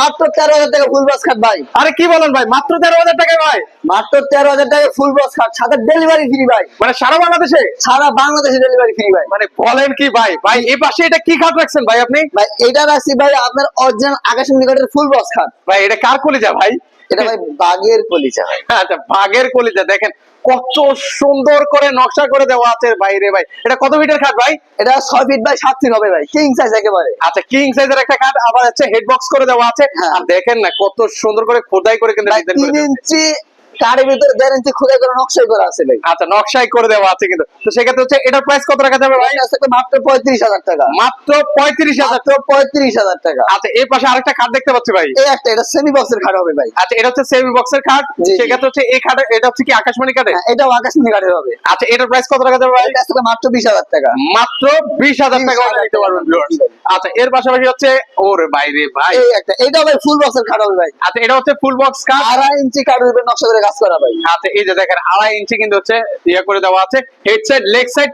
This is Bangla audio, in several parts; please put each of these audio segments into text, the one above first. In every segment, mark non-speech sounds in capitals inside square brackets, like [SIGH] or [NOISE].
মাত্র তেরো হাজার টাকা ফুল বক্স খাট ভাই। আরে কি বলেন ভাই? মাত্র তেরো হাজার টাকা ভাই। মাত্র তেরো হাজার টাকা ফুল বক্স খাট সাথে ডেলিভারি ফ্রি ভাই। মানে সারা বাংলাদেশে? সারা বাংলাদেশে ডেলিভারি ফ্রি ভাই। মানে বলেন কি ভাই? ভাই এই পাশে এটা কি খাট রাখছেন ভাই আপনি? ভাই এটা রাখছি ভাই আপনার অরিজিনাল আকাশমণি কাঠের ফুল বক্স খাট। ভাই এটা কার কলিজা ভাই? এটা ভাই বাগের কলিজা ভাই। আচ্ছা বাঘের কলিজা। দেখেন কত সুন্দর করে নকশা করে দেওয়া আছে বাইরে ভাই। এটা কত মিটার খাট ভাই? এটা ছয় ফিট বাই সাত ফিট হবে ভাই। কিং সাইজ একেবারে। আচ্ছা কিং সাইজের একটা খাট আবার হচ্ছে হেড বক্স করে দেওয়া আছে। হ্যাঁ। আর দেখেন না কত সুন্দর করে খোদাই করে কিন্তু ভাই তিন ইঞ্চি ভিতরে ইঞ্চি খুদে করে নকশাই করা আছে ভাই। আচ্ছা নকশাই করে দেওয়া আছে কিন্তু। তো সেক্ষেত্রে হচ্ছে এটার প্রাইস কত রাখা যাবে ভাই? আছে মাত্র পঁয়ত্রিশ হাজার টাকা। মাত্র পঁয়ত্রিশ হাজার। মাত্র পঁয়ত্রিশ হাজার টাকা। আচ্ছা এই পাশে আরেকটা খাট দেখতে পাচ্ছি ভাই। এই একটা এটা সেমি বক্সের খাট হবে ভাই। আচ্ছা এটা হচ্ছে সেমি বক্সের খাট। সেক্ষেত্রে হচ্ছে এই খাট এটা হচ্ছে কি আকাশমণি হ্যাঁ, এটাও আকাশমণি কাঠের হবে। আচ্ছা এটার প্রাইস কত রাখা যাবে ভাই? এটা মাত্র বিশ হাজার টাকা। মাত্র বিশ হাজার টাকা নিতে পারবেন আচ্ছা এর পাশাপাশি হচ্ছে ওরে বাইরে ভাই। এই একটা এটা ভাই ফুল বক্সের খাট হবে ভাই। আচ্ছা এটা হচ্ছে ফুল বক্স কাট আড়াই ইঞ্চি কাঠের উপরে নকশা করে কাজ করা ভাই। আচ্ছা এই যে দেখেন আড়াই ইঞ্চি কিন্তু হচ্ছে ইয়ে করে দেওয়া আছে। Head side leg side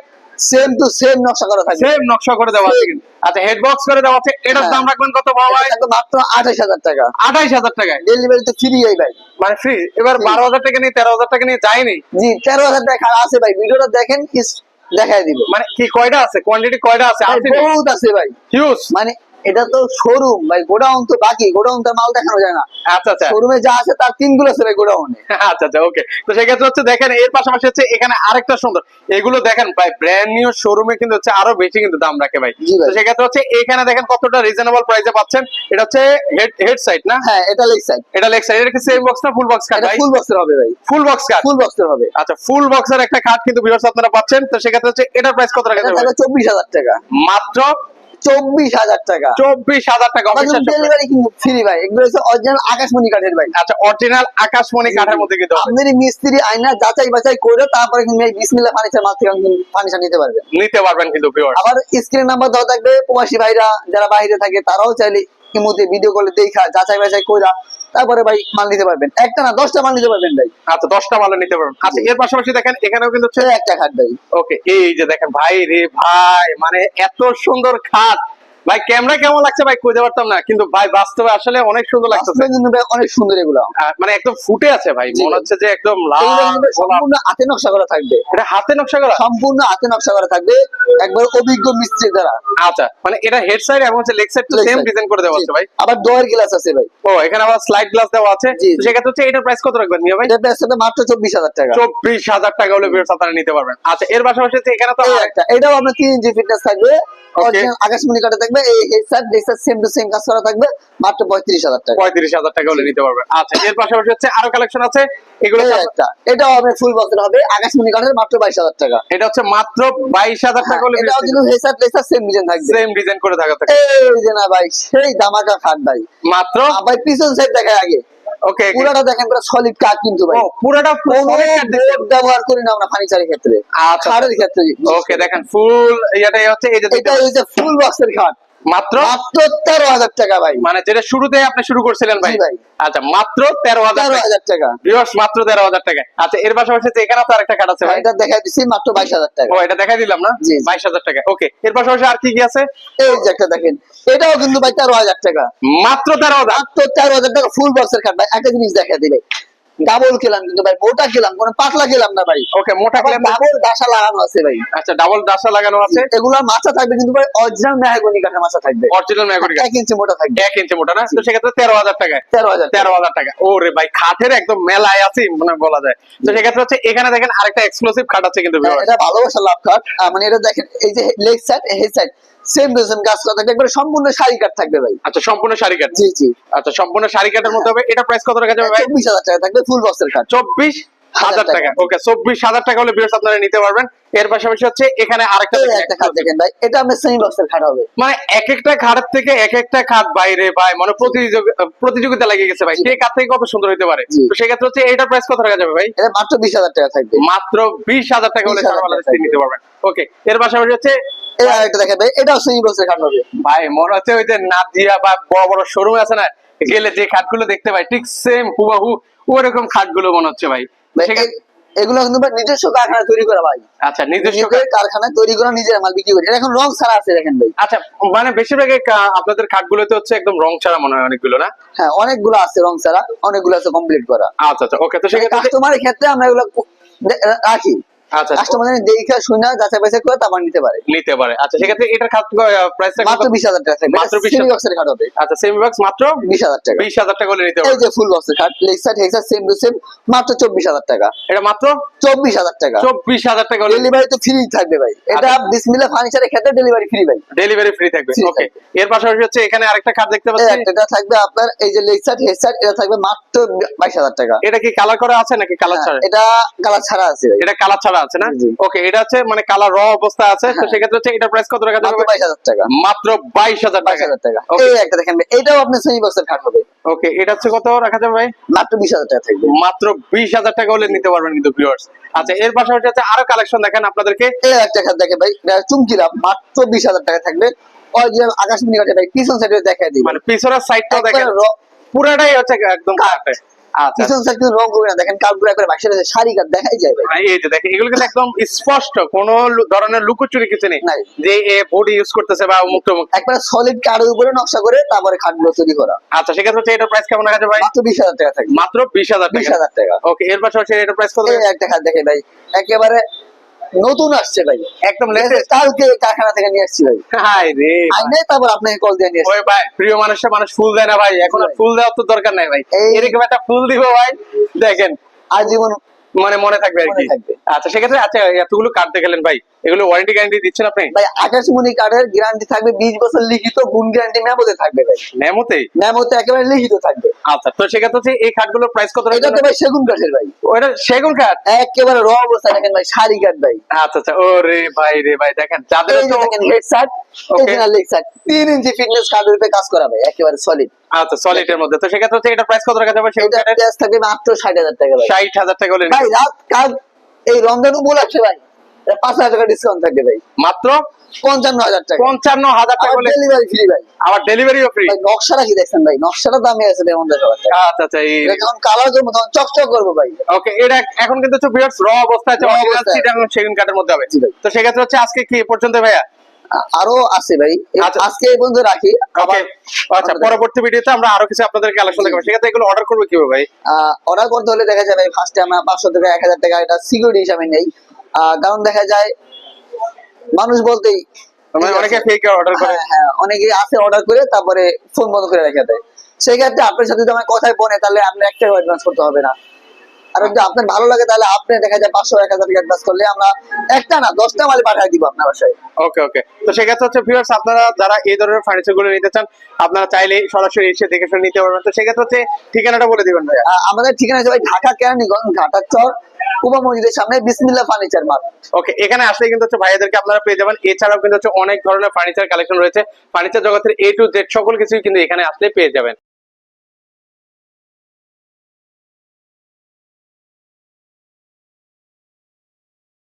same to same নকশা করা থাকবে। সেম নকশা করে দেওয়া আছে কিন্তু। আচ্ছা হেড বক্স করে দেওয়া আছে। এটার হ্যাঁ। দাম রাখবেন কত ভাই? মাত্র আঠাশ হাজার টাকা। আঠাইশ হাজার টাকায়? ডেলিভারি তো ফ্রি এই ভাই। মানে ফ্রি এবার Free। বারো হাজার টাকা নিয়ে তেরো হাজার টাকা নিয়ে যায়নি? জি তেরো হাজার টাকা আছে ভাই। ভিডিওটা দেখেন দেখাই দিব। মানে কি কয়টা আছে? কোয়ান্টিটি কয়টা আছে? বহুত আছে ভাই। হিউজ মানে এটা তো শোরুম ভাই গোডাউন তো বাকি গোডাউন তো মাল দেখানো যায় না। আচ্ছা আচ্ছা। শোরুমে যা আছে তার তিনগুলো আছে গোডাউনে। [LAUGHS] আচ্ছা আচ্ছা ওকে তো সেক্ষেত্রে হচ্ছে দেখেন এর পাশাপাশি হচ্ছে এখানে আরেকটা সুন্দর। এগুলো দেখেন ভাই ব্র্যান্ড নিউ শোরুমে কিন্তু হচ্ছে আরও বেশি কিন্তু দাম রাখে ভাই। তো সেক্ষেত্রে হচ্ছে এখানে দেখেন কতটা রিজনেবল প্রাইসে পাচ্ছেন। এটা হচ্ছে হেড হেড সাইড না? হ্যাঁ এটা লেগ সাইড এটা লেগ সাইড এটা কি সেম বক্স না ফুল বক্স কাট ভাই? ফুল বক্সের হবে ভাই। ফুল বক্স কাট ফুল বক্সের হবে। আচ্ছা ফুল বক্সের একটা কাট কিন্তু ভিউয়ার্স আপনারা পাচ্ছেন। তো সেক্ষেত্রে হচ্ছে এটার প্রাইস কত রাখা যাবে থাকবে চব্বিশ হাজার টাকা। মাত্র চব্বিশ হাজার টাকা। চব্বিশ হাজার টাকা ডেলিভারি কিন্তু ফ্রি ভাই। এগুলো হচ্ছে অরিজিনাল আকাশমণি কাঠের ভাই। আচ্ছা অরিজিনাল আকাশমণি কাঠের মধ্যে কিন্তু মিস্ত্রি আয়না যাচাই বাছাই করে তারপরে কিন্তু এই বিসমিল্লা ফার্নিচার মাল থেকে ফার্নিচার নিতে পারবেন। নিতে পারবেন কিন্তু আবার স্ক্রিন নাম্বার দেওয়া থাকবে প্রবাসী ভাইরা যারা বাইরে থাকে তারাও চাইলে ইমুতে ভিডিও কলে দেখা যাচাই বাছাই কইরা তারপরে ভাই মাল নিতে পারবেন। একটা না দশটা মাল নিতে পারবেন ভাই। আচ্ছা দশটা মালে নিতে পারবেন। আচ্ছা এর পাশাপাশি দেখেন এখানেও কিন্তু হচ্ছে একটা খাট ভাই। ওকে এই যে দেখেন ভাই রে ভাই মানে এত সুন্দর খাট। ভাই ক্যামেরা কেমন লাগছে ভাই? কইতে পারতাম না কিন্তু ভাই বাস্তবে আসলে অনেক সুন্দর লাগছে কিন্তু ভাই অনেক সুন্দর এগুলো। মানে একদম ফুটে আছে ভাই মনে হচ্ছে যে একদম লাল। সম্পূর্ণ হাতে নকশা করা থাকবে। এটা হাতে নকশা করা? সম্পূর্ণ হাতে নকশা করা থাকবে। একবার অভিজ্ঞ মিস্ত্রি দ্বারা আচ্ছা মানে এটা হেড সাইড এবং হচ্ছে লেগ সাইড তো সেম ডিজাইন করে দেওয়া আছে ভাই? আবার ডোয়ার গ্লাস আছে ভাই। ও এখানে আবার স্লাইড গ্লাস দেওয়া আছে। সেক্ষেত্রে হচ্ছে এটার প্রাইস কত রাখবেন মিয়া ভাই? এটা প্রাইস হবে মাত্র চব্বিশ হাজার টাকা। চব্বিশ হাজার টাকা হলে ভিউয়ার্স আপনারা নিতে পারবেন। আচ্ছা এর পাশাপাশি হচ্ছে এখানে তো একটা এটাও আপনার তিন ইঞ্চি ফিটনেস থাকবে। আকাশমণি কাটা থাকবে। এই হেডসেট ডেক্সার সেম টু সেম কাজ করা থাকবে। মাত্র পঁয়ত্রিশ হাজার টাকা। পঁয়ত্রিশ হাজার টাকা হলে নিতে পারবেন। আচ্ছা এর পাশাপাশি হচ্ছে আরও কালেকশন আছে। এগুলো একটা এটাও আপনার ফুল বক্সের হবে। আকাশমণি কাঠের মাত্র বাইশ হাজার টাকা। এটা হচ্ছে মাত্র বাইশ হাজার টাকা হলে এটাও কিন্তু হেডসেট ডেক্সার সেম ডিজাইন থাকবে। সেম ডিজাইন করে থাকা থাকে। এই যে না ভাই সেই দামাকা খাট ভাই। মাত্র? ভাই পিছন সাইড দেখায় আগে। ওকে পুরাটা দেখেন পুরো সলিড কাঠ কিন্তু ভাই। পুরোটা ব্যবহার করি না আমরা ফার্নিচারের ক্ষেত্রে। আচ্ছা ক্ষেত্রে। ওকে দেখেন ফুল হচ্ছে এই যে এটা হচ্ছে ফুল বক্সের খাট। মাত্র? মাত্র তেরো হাজার টাকা ভাই। মানে যেটা শুরুতে আপনি শুরু করছিলেন ভাই। আচ্ছা মাত্র তেরো হাজার হাজার টাকা। ভিউয়ার্স মাত্র তেরো হাজার টাকা। আচ্ছা এর পাশাপাশি হচ্ছে এখানে তো আরেকটা কাঠ আছে ভাই এটা দেখাই দিচ্ছি মাত্র বাইশ হাজার টাকা। ও এটা দেখাই দিলাম না। বাইশ হাজার টাকা। ওকে এর পাশাপাশি আর কি কি আছে? এই যে একটা দেখেন এটাও কিন্তু ভাই তেরো হাজার টাকা। মাত্র তেরো হাজার। মাত্র তেরো হাজার টাকা ফুল বক্সের খাট ভাই একটা জিনিস দেখা দিবে ডাবল খেলাম কিন্তু ভাই মোটা খেলাম কোনো পাতলা খেলাম না ভাই। ওকে মোটা ক্লেম ডাবল ডাসা লাগানো আছে ভাই। আচ্ছা ডাবল ডাসা লাগানো আছে? এগুলা মাছা থাকবে কিন্তু ভাই অরিজিনাল মেহাগনি কাঠের মাছা থাকবে। অরিজিনাল ম্যাগরি এক ইঞ্চি মোটা থাকবে। এক ইঞ্চি মোটা না? তো সেক্ষেত্রে তেরো হাজার তেরো হাজার তেরো হাজার টাকা। ওরে ভাই খাটের একদম মেলায় আছে মানে বলা যায়। তো সেক্ষেত্রে হচ্ছে এখানে দেখেন আরেকটা এক্সক্লুসিভ খাট আছে কিন্তু viewers। এটা ভালোবাসা লাভ আহ, মানে এটা দেখেন এই যে leg side head side same to same কাজ করা থাকবে একবারে সম্পূর্ণ শাড়ি কাঠ থাকবে ভাই। আচ্ছা সম্পূর্ণ শাড়ি কাট জি জি। আচ্ছা সম্পূর্ণ শাড়ি কাটের মধ্যে হবে এটা প্রাইস কত টাকা যাবে ভাই? চব্বিশ হাজার টাকা থাকবে ফুল বক্সের কাঠ। চব্বিশ হাজার টাকা। ওকে চব্বিশ হাজার টাকা হলে বিয়ার্স আপনারা নিতে পারবেন। এর পাশাপাশি হচ্ছে এখানে আরেকটা একটা খাট দেখেন ভাই এটা সেমি বক্সের খাট হবে। মানে এক একটা খাটের থেকে এক একটা খাট বাইরে ভাই মানে প্রতিযোগিতা লেগে গেছে ভাই। কে খাট থেকে কত সুন্দর হতে পারে। তো সেক্ষেত্রে হচ্ছে এটা প্রাইস কত টাকা যাবে ভাই? এটা মাত্র বিশ হাজার টাকা থাকবে। মাত্র বিশ হাজার টাকা হলে 20,000 সারা বাংলাদেশ নিতে পারবেন। ওকে এর পাশাপাশি হচ্ছে এই আরেকটা দেখেন ভাই এটাও সেমি বক্সের খাট হবে ভাই মনে হচ্ছে ওই যে নাদিয়া বা বড় বড় শোরুম আছে না গেলে যে খাটগুলো দেখতে পাই ঠিক সেম হুবাহু ওরকম খাটগুলো মনে হচ্ছে ভাই। ভাই, সেখানে এই- এগুলো কিন্তু নিজস্ব কারখানা তৈরি করা ভাই। আচ্ছা নিজস্ব নিজেদের তৈরি করা নিজের মাল বিক্রি করি। এখন রং ছাড়া আছে দেখেন ভাই। আচ্ছা মানে বেশিরভাগ আপনাদের খাটগুলোতে হচ্ছে একদম রং ছাড়া মনে হয় অনেকগুলো না? হ্যাঁ অনেকগুলো আছে রং ছাড়া অনেকগুলো আছে কমপ্লিট করা। আচ্ছা আচ্ছা ওকে তো সেক্ষেত্রে কাস্টমারের ক্ষেত্রে আমরা এগুলো রাখি। আচ্ছা কাস্টমার দেখে শুনে যাচাই বাছাই করে তারপর নিতে পারে। নিতে পারে। আচ্ছা সেক্ষেত্রে এটার খাট প্রাইসটা মাত্র বিশ হাজার টাকা মাত্র 20,000 বক্সের খাট হবে। আচ্ছা সেমি বক্স মাত্র বিশ হাজার টাকা। বিশ হাজার টাকা হলে নিতে এই যে ফুল বক্সের খাট লেক্সার হেক্সার সেম টু সেম মাত্র চব্বিশ হাজার টাকা। এটা মাত্র চব্বিশ হাজার টাকা। চব্বিশ হাজার টাকা ডেলিভারি তো ফ্রি থাকবে ভাই। এটা আচ্ছা। ক্ষেত্রে ডেলিভারি ফ্রি ভাই। ডেলিভারি ফ্রি থাকবে। ওকে এর পাশাপাশি হচ্ছে এখানে আরেকটা খাট দেখতে পাচ্ছি থাকবে আপনার এই যে এটা থাকবে মাত্র বাইশ হাজার টাকা। এটা কি কালার করা আছে নাকি কালার হ্যাঁ, ছাড়া? এটা কালার ছাড়া আছে এটা কালার ছাড়া আছে না? ওকে এটা হচ্ছে মানে কালার র অবস্থা আছে তো হ্যাঁ। সেক্ষেত্রে হচ্ছে এটার প্রাইস কত টাকা মাত্র যাবে বাইশ হাজার টাকা। মাত্র বাইশ হাজার বাইশ টাকা. এই একটা দেখেন এটাও আপনার সেমি বক্সের খাট হবে। ওকে এটা হচ্ছে কত রাখা যাবে ভাই? মাত্র বিশ হাজার টাকা থাকবে। মাত্র বিশ হাজার টাকা হলে নিতে পারবেন কিন্তু ভিউয়ার্স আচ্ছা এর পাশাপাশি হচ্ছে আরও কালেকশন দেখেন আপনাদেরকে। এই একটা খাট দেখে ভাই এটা চুমকিরা মাত্র বিশ হাজার টাকা থাকবে। অরিজিনাল আকাশমণি কাঠে ভাই পিছন সাইডে দেখাই দিই। মানে পিছনের সাইডটাও দেখেন। পুরাটাই হচ্ছে একদম কাঠ। আচ্ছা। পিছন সাইড কিন্তু রং করবে না দেখেন কাঠগুলো করে বাক্সের সাথে শাড়ি কাঠ দেখাই যায় ভাই। এই যে দেখেন এগুলো কিন্তু একদম স্পষ্ট কোনো ধরনের লুকোচুরি কিছু নেই। যে এ বডি ইউজ করতেছে বা মুক্ত মুক্ত একবারে সলিড কাঠের উপরে নকশা করে তারপরে খাটগুলো তৈরি করা। আচ্ছা সেক্ষেত্রে হচ্ছে এটার প্রাইস কেমন আছে ভাই? মাত্র বিশ হাজার টাকা থাকে। মাত্র বিশ হাজার বিশ টাকা হাজার টাকা। ওকে এর পাশাপাশি এটার প্রাইস কত? একটা খাট দেখে ভাই একেবারে নতুন আসছে ভাই। একদম লেটেস্ট [LAUGHS] কালকে কারখানা থেকে নিয়ে আসছি ভাই। হাই রে তারপর আপনাকে কল দিয়ে নিয়ে ওই ভাই প্রিয় মানুষে মানুষ ফুল দেয় না ভাই। এখন ফুল দেওয়ার তো দরকার নাই ভাই। এরকম একটা ফুল দিব ভাই। দেখেন। আজীবন মানে মনে থাকবে আর কি। আচ্ছা সেক্ষেত্রে আচ্ছা এতগুলো কার্ড দেখালেন ভাই। এগুলো ওয়ারেন্টি গ্যারান্টি দিচ্ছেন আপনি? ভাই আকাশমণি কাঠের গ্যারান্টি থাকবে বিশ বছর লিখিত গুণ গ্যারান্টি মেমোতে থাকবে ভাই। মেমোতেই মেমোতে একেবারে লিখিত থাকবে। আচ্ছা তো সেক্ষেত্রে হচ্ছে এই কাঠগুলোর প্রাইস কত এটা তো ভাই সেগুন কাঠের ভাই। ওটা সেগুন কাঠ একেবারে র অবস্থা দেখেন ভাই শাড়ি কাঠ ভাই। আচ্ছা আচ্ছা ও রে ভাই রে ভাই দেখেন যাদের তো দেখেন head shirt Okay. Leg shirt তিন ইঞ্চি ফিটনেস কাঠের উপরে কাজ করা ভাই একেবারে সলিড আচ্ছা সলিড এর মধ্যে। তো সেক্ষেত্রে হচ্ছে এটা প্রাইস কত রাখা যাবে? প্রাইস থাকবে মাত্র ষাট হাজার টাকা ভাই। ষাট হাজার টাকা হলে ভাই রাত কাল এই রমজান উপলক্ষে ভাই এটা পাঁচ হাজার টাকা ডিসকাউন্ট থাকবে ভাই। মাত্র? পঞ্চান্ন হাজার টাকা। পঞ্চান্ন হাজার টাকা হলে ডেলিভারি ফ্রি ভাই। ডেলিভারিও ফ্রি ভাই নকশাটা কি দেখছেন ভাই? নকশাটা দামি আছে আচ্ছা আচ্ছা এই যখন কালার করব তখন চকচক করব ভাই। ওকে এটা এখন কিন্তু হচ্ছে ভিউয়ার্স র অবস্থা আছে Raw অরিজিনাল অবস্থায়। সিট এবং সেগুন কাঠের মধ্যে হবে। তো সেক্ষেত্রে হচ্ছে আজকে কি পর্যন্ত ভাইয়া? আরও আছে ভাই। আচ্ছা। আজকে এই পর্যন্ত রাখি। আচ্ছা পরবর্তী ভিডিওতে আমরা আরও কিছু আপনাদের কালেকশন দেখাবো সেক্ষেত্রে এগুলো অর্ডার করবে কীভাবে ভাই? অর্ডার করতে হলে দেখা যাবে ফার্স্টে আমরা পাঁচশো থেকে এক হাজার টাকা এটা সিকিউরিটি হিসাবে নেই। কারণ দেখা যায় মানুষ বলতেই মানে অনেকে ফেক অর্ডার করে। হ্যাঁ হ্যাঁ অনেকে আছে অর্ডার করে তারপরে ফোন বন্ধ করে রেখে দেয়। সেই ক্ষেত্রে আপনার সাথে যদি আমার কথায় বনে তাহলে আপনি এক টাকা অ্যাডভান্স করতে হবে না। আর যদি আপনার ভালো লাগে তাহলে আপনি দেখা যায় পাঁচশো এক হাজার অ্যাডভান্স করলে আমরা একটা না দশটা মাল পাঠিয়ে দিব আপনার বাসায়। ওকে ওকে তো সেক্ষেত্রে হচ্ছে ভিউয়ার্স আপনারা যারা এই ধরনের ফার্নিচারগুলো নিতে চান আপনারা চাইলে সরাসরি এসে দেখে শুনে নিতে পারবেন। তো সেক্ষেত্রে হচ্ছে ঠিকানাটা বলে দিবেন আহ, আমাদের ঠিকানা ভাই ঢাকা কেরানীগঞ্জ ঘাটার চর কুবা মসজিদের সামনে বিসমিল্লা ফার্নিচার মার্ট ওকে এখানে আসলে কিন্তু হচ্ছে ভাইয়াদেরকে আপনারা পেয়ে যাবেন। এছাড়াও কিন্তু হচ্ছে অনেক ধরনের ফার্নিচার কালেকশন রয়েছে। ফার্নিচার জগতের এ টু জেড সকল কিছুই কিন্তু এখানে আসলে পেয়ে যাবেন।